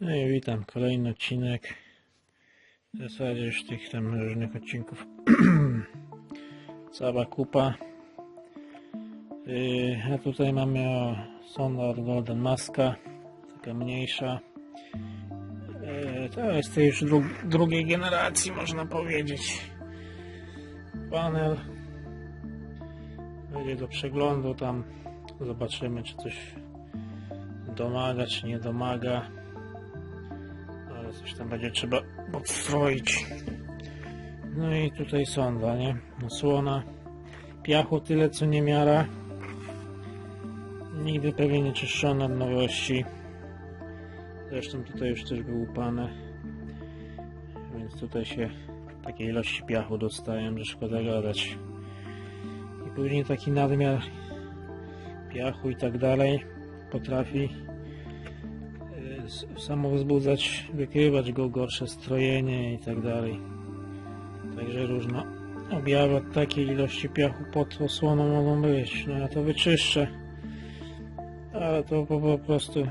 No i witam, kolejny odcinek. W zasadzie już tych tam różnych odcinków cała kupa. Yy, a tutaj mamy o Sonar Golden Maska, taka mniejsza. Yy, to jest to już dru drugiej generacji można powiedzieć. Panel będzie do przeglądu tam. Zobaczymy czy coś domaga czy nie domaga coś tam będzie trzeba podstroić no i tutaj sonda nie? Osłona piachu tyle co nie miara nigdy pewnie nie czyszczona od nowości. Zresztą tutaj już też był upane więc tutaj się takiej ilości piachu dostałem że szkoda gadać. I później taki nadmiar piachu i tak dalej potrafi samo wzbudzać, wykrywać go gorsze strojenie i tak dalej. Także różne objawy takiej ilości piachu pod osłoną mogą być. No ja to wyczyszczę, ale to po, po prostu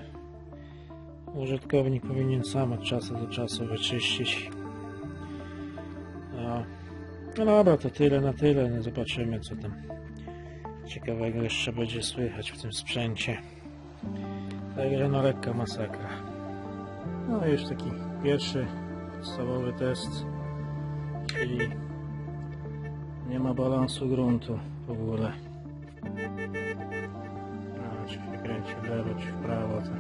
użytkownik powinien sam od czasu do czasu wyczyścić. No, no dobra, to tyle na tyle. No zobaczymy co tam ciekawego jeszcze będzie słychać w tym sprzęcie. Także no lekka masakra. No już taki pierwszy podstawowy test, czyli nie ma balansu gruntu w ogóle. No, czy się kręci w lewo, czy w prawo. To...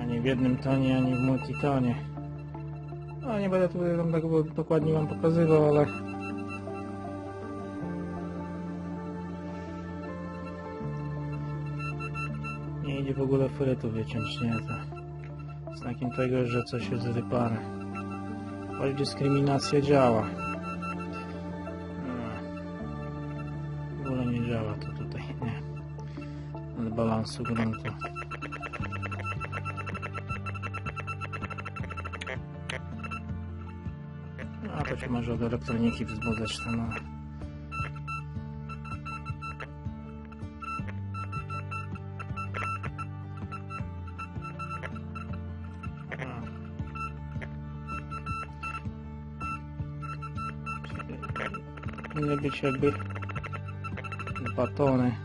Ani w jednym tonie, ani w multitonie. No nie będę tutaj wam tak dokładnie wam pokazywał, ale nie idzie w ogóle frytu wyciąć, nie to znakiem tego, że coś jest wypane. Choć dyskryminacja działa. No. W ogóle nie działa to tutaj, nie. Ale balansu gruntu. A to się może od elektroniki wzbudzać to no. Powinny być jakby dwa tony.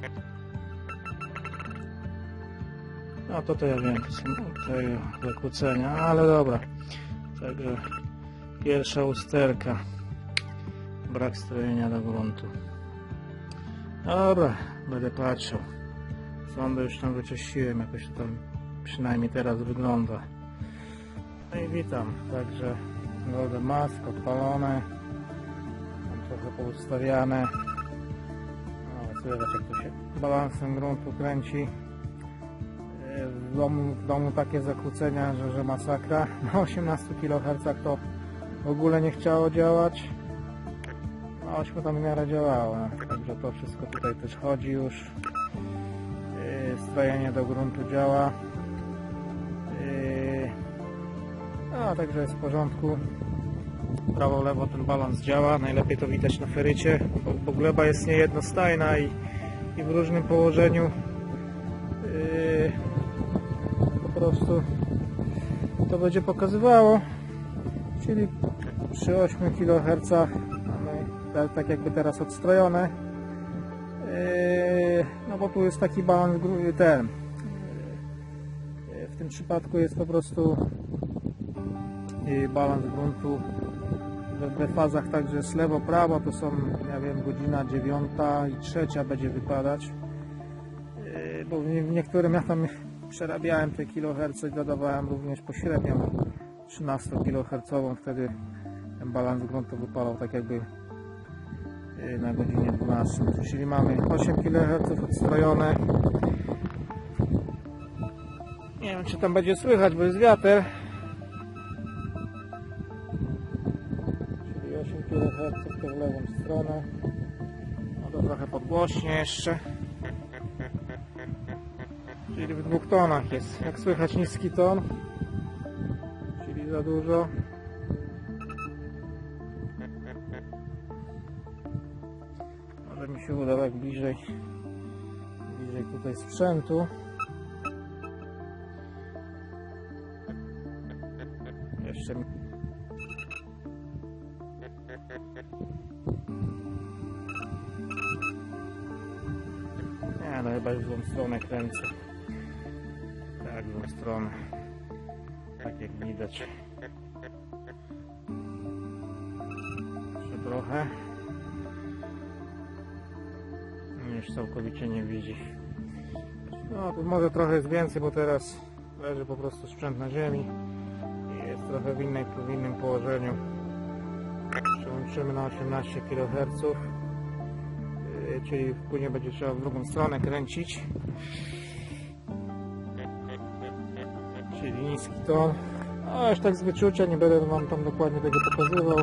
No to to ja wiem, to są te zakłócenia, ale dobra. Tego pierwsza usterka. Brak strojenia do gruntu. Dobra, będę patrzył. Sondę już tam wyczyściłem, jakoś to przynajmniej teraz wygląda. No i witam, także Golden Mask odpalone. Trochę poustawiane. No, słychać jak to się balansem gruntu kręci. E, W domu, w domu takie zakłócenia, że, że masakra. Na 18 kHz to w ogóle nie chciało działać. Na 8 tam w miarę działało, także to wszystko tutaj też chodzi już. E, Strojenie do gruntu działa. E, No, także jest w porządku prawo, lewo ten balans działa. Najlepiej to widać na ferycie, bo, bo gleba jest niejednostajna i, i w różnym położeniu yy, po prostu to będzie pokazywało. Czyli przy 8 kHz mamy tak jakby teraz odstrojone. Yy, no bo tu jest taki balans ten. Yy, w tym przypadku jest po prostu yy, balans gruntu we fazach także jest lewo, prawo, to są, ja wiem, godzina dziewiąta i trzecia będzie wypadać. Yy, Bo w, w niektórym ja tam przerabiałem te kiloherce i dodawałem również pośrednią 13 kHz, wtedy ten balans gruntu wypalał tak jakby yy, na godzinie 12. Czyli mamy 8 kHz odstrojone. Nie wiem czy tam będzie słychać, bo jest wiatr. 180 kHz w lewą stronę. No to trochę podgłośnie jeszcze. Czyli w dwóch tonach jest. Jak słychać niski ton czyli za dużo. Może mi się uda tak bliżej bliżej tutaj sprzętu. Jeszcze chyba w złą stronę kręcę. Tak, w złą stronę. Tak jak widać. Jeszcze trochę. Już całkowicie nie widzi. No, tu może trochę jest więcej, bo teraz leży po prostu sprzęt na ziemi i jest trochę w, w innym położeniu. Przełączymy na 18 kHz, czyli później będzie trzeba w drugą stronę kręcić. Czyli niski ton. A już tak z wyczucia, nie będę Wam tam dokładnie tego pokazywał.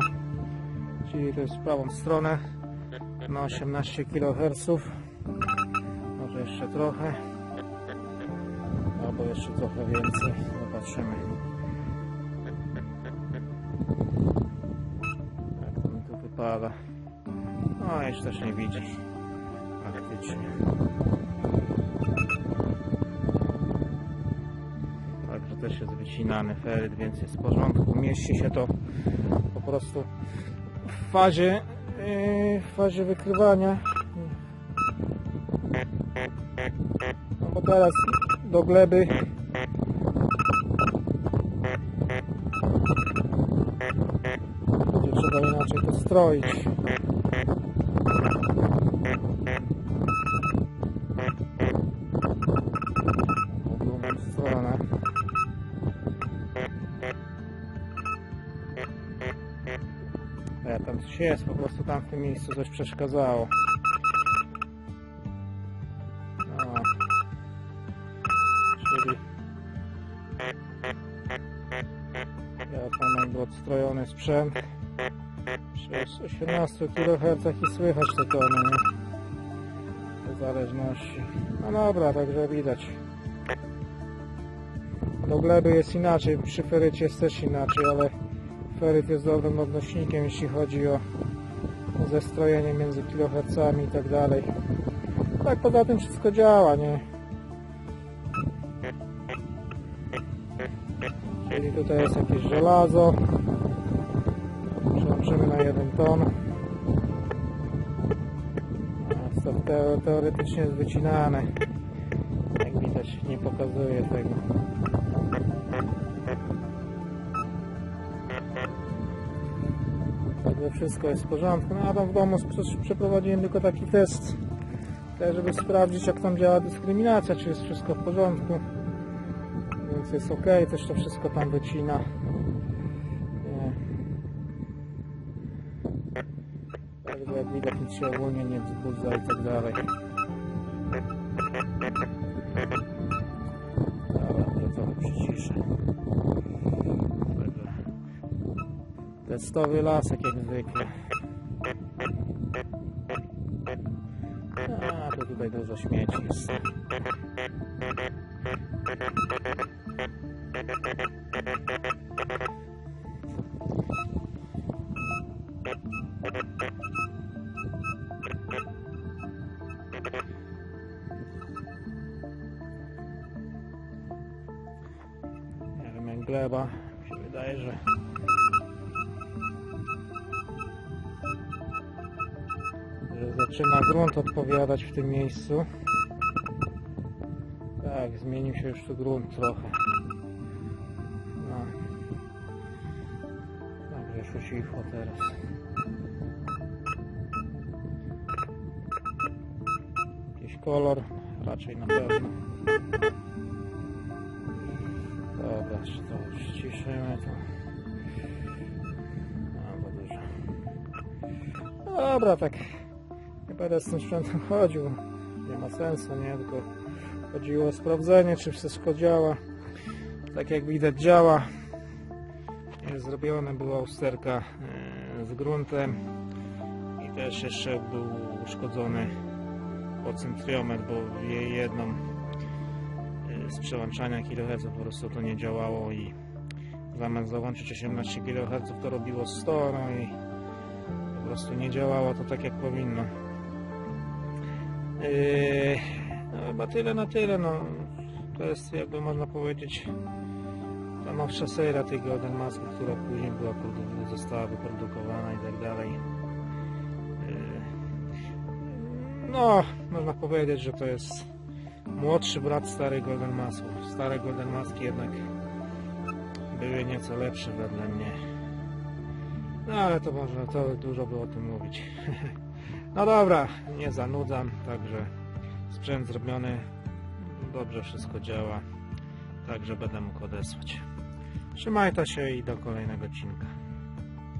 Czyli to jest w prawą stronę na 18 kHz. Może jeszcze trochę. Albo jeszcze trochę więcej. Zobaczymy. Jak to mi tu wypada. No, jeszcze też nie widzi. Faktycznie. Także też jest wycinany feryt, więc jest w porządku. Mieści się to po prostu w fazie, yy, w fazie wykrywania. No bo teraz do gleby będzie trzeba inaczej to jest, po prostu tam w tym miejscu coś przeszkadzało. No. Czyli tam jakby odstrojony sprzęt przy 18 kHz i słychać te tony, nie? W zależności. No dobra, także widać. Do gleby jest inaczej, przy ferycie jest też inaczej, ale feryt jest dobrym odnośnikiem, jeśli chodzi o zestrojenie między kilohercami i tak dalej. Tak, poza tym wszystko działa, nie? Czyli tutaj jest jakieś żelazo. Przełączymy na jeden ton. A, To teo- teoretycznie jest wycinane. Jak widać, nie pokazuje tego. Wszystko jest w porządku. No a tam w domu przeprowadziłem tylko taki test, żeby sprawdzić jak tam działa dyskryminacja, czy jest wszystko w porządku. Więc jest ok, też to wszystko tam wycina. Także jak widać nic się ogólnie nie wzbudza i tak dalej. Testowy lasek jak zwykle. A, to tutaj dużo śmieci jest. Nie wiem jak gleba. Mi się wydaje, że że zaczyna grunt odpowiadać w tym miejscu. Tak, zmienił się już tu grunt trochę. No. Także już cicho teraz. Jakiś kolor? Raczej na pewno. Dobra, jeszcze to już ściszymy to. No. Dobra, tak. Będę z tym sprzętem chodził. Nie ma sensu, nie? Tylko chodziło o sprawdzenie, czy wszystko działa. Tak jak widać działa. Jest zrobione, była usterka e, z gruntem i też jeszcze był uszkodzony pocentriometr, bo jej jedną e, z przełączania kHz po prostu to nie działało i zamiast załączyć 18 kHz to robiło 100 no i po prostu nie działało to tak jak powinno. Yy, no chyba tyle na tyle, no. To jest jakby można powiedzieć ta nowsza seria tych Golden Mask, która później była, produ- została wyprodukowana i tak dalej. Yy, No, można powiedzieć, że to jest młodszy brat starych Golden Masków. Stare Golden Maski jednak były nieco lepsze wedle mnie. No ale to może, to dużo by o tym mówić. No dobra, nie zanudzam, także sprzęt zrobiony, dobrze wszystko działa, także będę mógł odesłać. Trzymajcie się i do kolejnego odcinka.